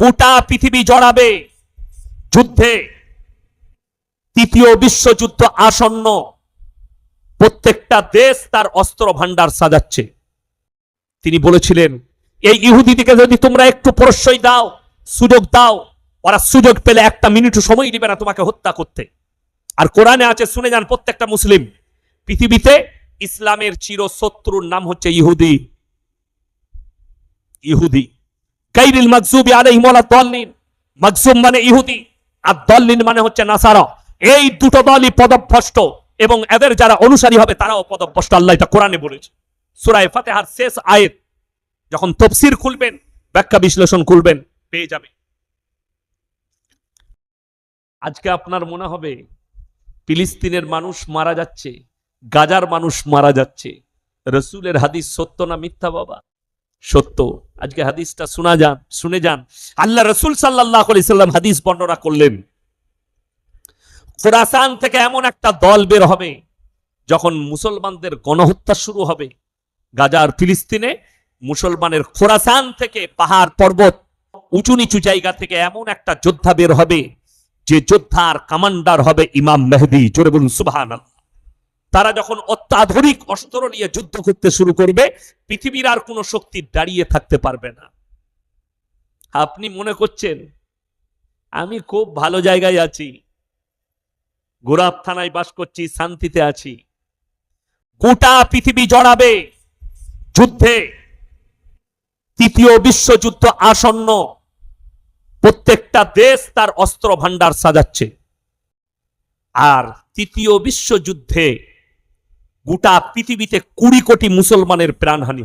গোটা পৃথিবী জড়াবে যুদ্ধে। তৃতীয় বিশ্বযুদ্ধ আসন্ন। প্রত্যেকটা দেশ তার অস্ত্র ভান্ডার সাজাচ্ছে। তিনি বলেছিলেন, এই ইহুদিদিকে যদি তোমরা একটু প্রশ্রয় দাও, সুযোগ দাও, ওরা সুযোগ পেলে একটা মিনিট সময় দিবে না তোমাকে হত্যা করতে। আর কোরআনে আছে, শুনে যান প্রত্যেকটা মুসলিম, পৃথিবীতে ইসলামের চির শত্রুর নাম হচ্ছে ইহুদি। ইহুদি। কাইরিল মাকজুবি আলাইহিম ওয়ালা দাল্লিন। মাকজুম মানে ইহুদি, আর দল্লিন মানে হচ্ছে নাসারা। এই দুটো দলই পদভ্রষ্ট, এবং এদের যারা অনুসারী হবে, তারাও পদভ্রষ্ট। আল্লাহ এটা কোরআনে বলেছে। সূরা ফাতিহার শেষ আয়াত, যখন তফসির খুলবেন, ব্যাখ্যা বিশ্লেষণ খুলবেন পেয়ে যাবে আজকে আপনার মনে হবে, ফিলিস্তিনের মানুষ মারা যাচ্ছে, গাজার মানুষ মারা যাচ্ছে। রসুলের হাদিস সত্য না মিথ্যা বাবা? সত্য। আজকে হাদিসটা শোনা যান, শুনে যান। আল্লাহ রসুল সাল্লাহ সাল্লাম হাদিস বর্ণনা করলেন, খোরাসান থেকে এমন একটা দল বের হবে, যখন মুসলমানদের গণহত্যা শুরু হবে। গাজার ফিলিস্তিনে মুসলমানের খোরাসান থেকে পাহাড় পর্বত উঁচু নিচু জায়গা থেকে এমন একটা যোদ্ধা বের হবে, যে যোদ্ধার কমান্ডার হবে ইমাম মেহদি। জোরে বলুন সুবাহান তারা যখন অত্যাধুনিক অস্ত্র নিয়ে যুদ্ধ করতে শুরু করবে, পৃথিবীর আর কোনো শক্তি দাঁড়িয়ে থাকতে পারবে না। আপনি মনে করছেন, আমি খুব ভালো জায়গায় আছি গোরাপ থানায় বাস করছি, শান্তিতে আছি। গোটা পৃথিবী জড়াবে যুদ্ধে। তৃতীয় বিশ্বযুদ্ধ আসন্ন। প্রত্যেকটা দেশ তার অস্ত্র ভান্ডার সাজাচ্ছে। আর তৃতীয় বিশ্বযুদ্ধে গোটা পৃথিবীতে কুড়ি কোটি মুসলমানের প্রাণহানি।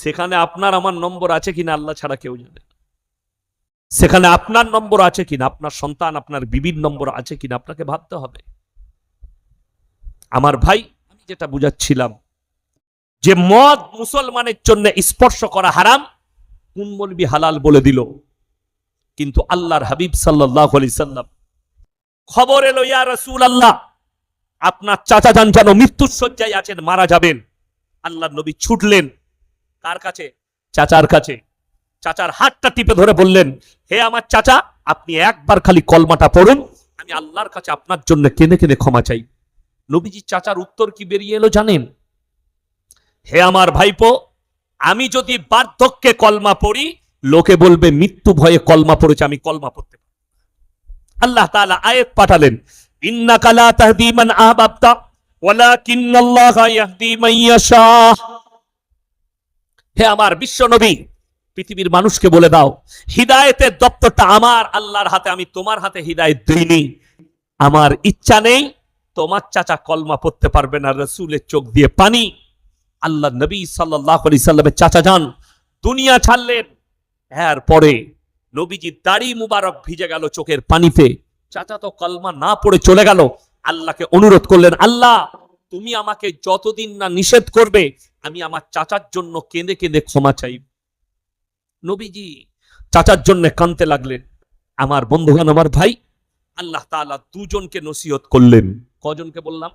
সেখানে আপনার আমার নম্বর আছে কিনা আল্লাহ ছাড়া কেউ জানে সেখানে আপনার নম্বর আছে কিনা, আপনার সন্তান, আপনার বিবির নম্বর আছে কিনা, আপনাকে ভাবতে হবে। আমার ভাই, আমি যেটা বুঝাচ্ছিলাম, যে মদ মুসলমানের জন্য স্পর্শ করা হারাম, কোন মলবি হালাল বলে দিল। কিন্তু আল্লাহর হাবিব সাল্লাহ আলি সাল্লাম খবর এলো, ইয়া রসুল আল্লাহ আপনার চাচা যান যেন মৃত্যুর শয্যায় আছেন, মারা যাবেন। আল্লাহ নবী ছুটলেন কার কাছে? চাচার কাছে। চাচার হাতটা টিপে ধরে বললেন, হে আমার চাচা, আপনি একবার খালি কলমাটা পড়ুন, আমি আল্লাহর কাছে আপনার জন্য কেনে কেনে ক্ষমা চাই। নবীজি চাচার উত্তর কি বেরিয়ে এলো জানেন? হে আমার ভাইপো, আমি যদি বার্ধক্যে কলমা পড়ি, লোকে বলবে মৃত্যু ভয়ে কলমা পড়েছে, আমি কলমা পড়তে আল্লাহ তালা আয়াত পাঠালেন হে আমার বিশ্ব নবী, পৃথিবীর মানুষকে বলে দাও, হিদায়েতের দপ্তরটা আমার, আল্লাহর হাতে, আমি তোমার হাতে হিদায়েত দিইনি। আমার ইচ্ছা নেই, তোমার চাচা কলমা পড়তে পারবে না, রসুলের চোখ দিয়ে পানি। আল্লাহ নবী সাল্লাহ আলি সাল্লামের চাচা যান, দুনিয়া ছাড়লেন। এরপরে নবীজির দাড়ি মুবারক ভিজে গেল চোখের পানিতে। চাচা তো কলমা না পড়ে চলে গেল। আল্লাহকে অনুরোধ করলেন, আল্লাহ, তুমি আমাকে যতদিন না নিষেধ করবে, আমি আমার চাচার জন্য কেঁদে কেঁদে ক্ষমা চাই। নবীজি চাচার জন্য কানতে লাগলেন। আমার বন্ধুগণ আমার ভাই, আল্লাহ তাআলা দুজনকে নসিহত করলেন। কজনকে বললাম?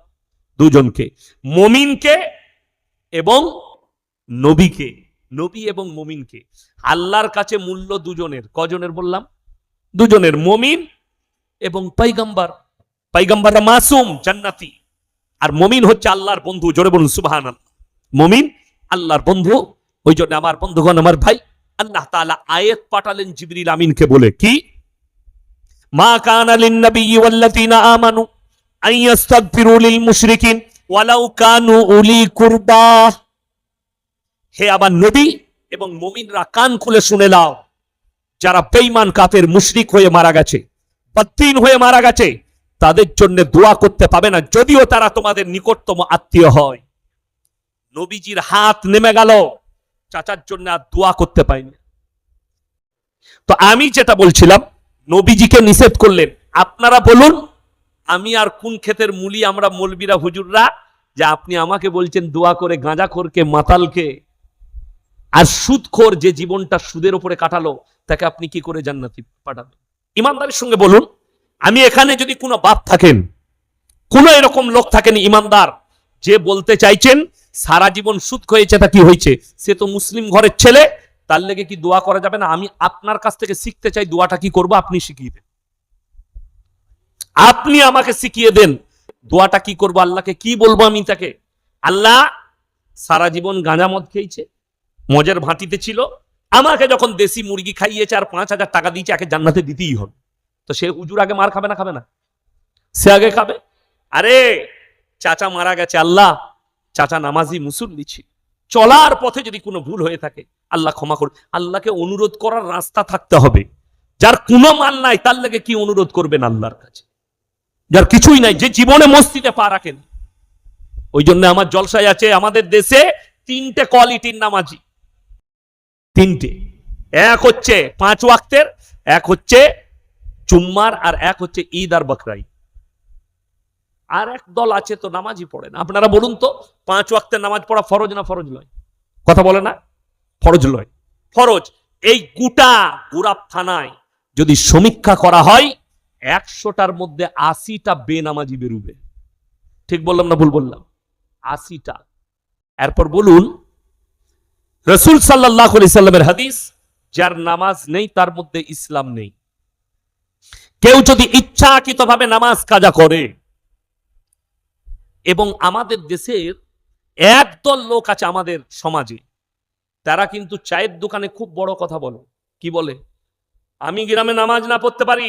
দুজনকে। মমিনকে এবং নবীকে, নবী এবং মমিনকে। আল্লাহর কাছে মূল্য দুজনের। কজনের বললাম? দুজনের। মমিন এবং পাইগাম্বার পাইগাম্বাররা মাসুম জান্নাতি। আর মমিন হচ্ছে আল্লাহর বন্ধু, জোরে বলুন সুবাহান মমিন আল্লাহর বন্ধু ওই জন্য আমার বন্ধুগণ, আমার ভাই, আল্লাহ তাআলা আয়াত পাঠালেন জিবরিল আমিনকে বলে, কি? মা কানা লিন নবী ওয়াল্লাযিনা আমানু আন ইস্তাগফিরু লিল মুশরিকিন ওয়ালাউ কানু উলি কুরবা। হে আমার নবী এবং মুমিনরা কান খুলে শুনে নাও, যারা বেঈমান কাফের মুশরিক হয়ে মারা গেছে। বদ্দিন হয়ে মারা গেছে। তাদের জন্য দোয়া করতে পাবে না, যদিও তারা তোমাদের নিকটতম আত্মীয় হয়। নবীজির হাত নেমে গেল। চাচার জন্য আর দোয়া করতে পাইনি। তো আমি যেটা বলছিলাম, নবীজিকে নিষেধ করলেন। আপনারা বলুন, আমি আর কোন ক্ষেতের মুলি আমরা মলবিরা হুজুররা, যে আপনি আমাকে বলছেন দোয়া করে গাঁজাখোরকে, মাতালকে, আর সুদখোর যে জীবনটা সুদের উপরে কাটালো, তাকে আপনি কি করে জান্নাতি পাঠাবেন? ইমানদারের সঙ্গে বলুন, আমি এখানে যদি কোনো বাপ থাকেন, কোনো এরকম লোক থাকেন ইমানদার, যে বলতে চাইছেন, সারা জীবন সুদ হয়েছে তা কি হয়েছে? সে তো মুসলিম ঘরের ছেলে, তার লেগে কি দোয়া করা যাবে না? আমি আপনার কাছ থেকে শিখতে চাই, দোয়াটা কি করব? আপনি শিখিয়ে দেন। আপনি আমাকে শিখিয়ে দেন, দোয়াটা কি করব? আল্লাহকে কি বলব আমি তাকে? আল্লাহ সারা জীবন গাঁজা মদ খেয়েছে, মজের ভাঁটিতে ছিল আমাকে যখন দেশি মুরগি খাইয়েছে আর পাঁচ হাজার টাকা দিয়েছে, একে জান্নাতে দিতেই হবে। তো সে হুজুর আগে মার খাবে না খাবে না? সে আগে খাবে? আরে, চাচা মারা গেছে, আল্লাহ। চাচা নামাজি মুসল্লি ছিল। চলার পথে যদি কোনো ভুল হয়ে থাকে, আল্লাহ ক্ষমা করবে আল্লাহকে অনুরোধ করার রাস্তা থাকতে হবে। যার কোনো মান নাই, তার লেগে কি অনুরোধ করবেন আল্লাহর কাছে? যার কিছুই নাই, যে জীবনে মসজিদে পা রাখেন। ওই জন্য আমার জলসায় আছে, আমাদের দেশে তিনটে কোয়ালিটির নামাজি। তিনটে। এক হচ্ছে পাঁচ ওয়াক্তের, এক হচ্ছে চুম্মার আর এক হচ্ছে ঈদ আর বকরাই। আর এক দল আছে তো নামাজই পড়ে না। আপনারা বলুন তো, পাঁচ ওয়াক্তের নামাজ পড়া ফরজ না ফরজ নয়? কথা বলে না? ফরজ নয়। ফরজ। এই গোটা গুরাব থানায় যদি সমীক্ষা করা হয়, একশোটার মধ্যে আশিটা বেনামাজি বেরুবে। ঠিক বললাম না ভুল বললাম? আশিটা। এরপর বলুন রসুল সাল্লাহ সাল্লামের হাদিস, যার নামাজ নেই, তার মধ্যে ইসলাম নেই। কেউ যদি ইচ্ছাকৃতভাবে নামাজ কাজা করে, এবং আমাদের দেশের একদল লোক আছে আমাদের সমাজে, তারা কিন্তু চায়ের দোকানে খুব বড় কথা বলে। কি বলে? আমি গ্রামে নামাজ না পড়তে পারি,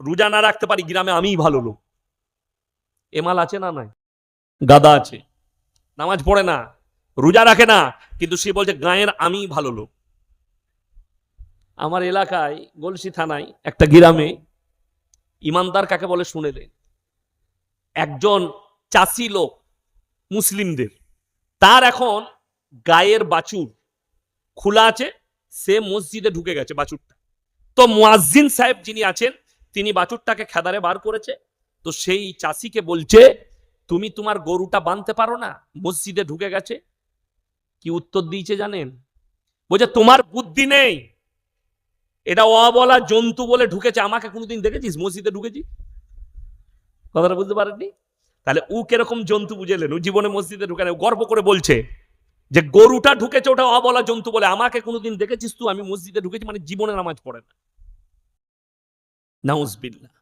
রোজা না রাখতে পারি, গ্রামে আমিই ভালো লোক। এমাল আছে না নাই? গাদা আছে। নামাজ পড়ে না। রোজা রাখে না, কিন্তু সে বলছে, গায়ের আমি ভালো লোক। আমার এলাকায়, গলসি থানায় একটা গ্রামে ইমানদার কাকে বলে শুনে দেন একজন চাষি লোক, মুসলিমদের। তার এখন গায়ের বাছুর খোলা আছে, সে মসজিদে ঢুকে গেছে বাছুরটা। তো মুয়াজ্জিন সাহেব যিনি আছেন, তিনি বাছুরটাকে খেদারে বার করেছে। তো সেই চাষিকে বলছে, তুমি তোমার গরুটা বাঁধতে পারো না, মসজিদে ঢুকে গেছে কি উত্তর দিয়েছে জানেন? বলছে, তোমার বুদ্ধি নেই। এটা অবলা জন্তু বলে ঢুকেছে। আমাকে কোনোদিন দেখেছিস? মসজিদে ঢুকেছি কথাটা বুঝতে পারেননি? তাহলে উ কীরকম জন্তু বুঝেলেন? ও জীবনে মসজিদে ঢুকে গর্ব করে বলছে যে, গরুটা ঢুকেছে, ওটা অবলা জন্তু বলে। আমাকে কোনোদিন দেখেছিস তুই? আমি মসজিদে ঢুকেছি মানে জীবনে নামাজ পড়ে না। নাউজবিল্লাহ।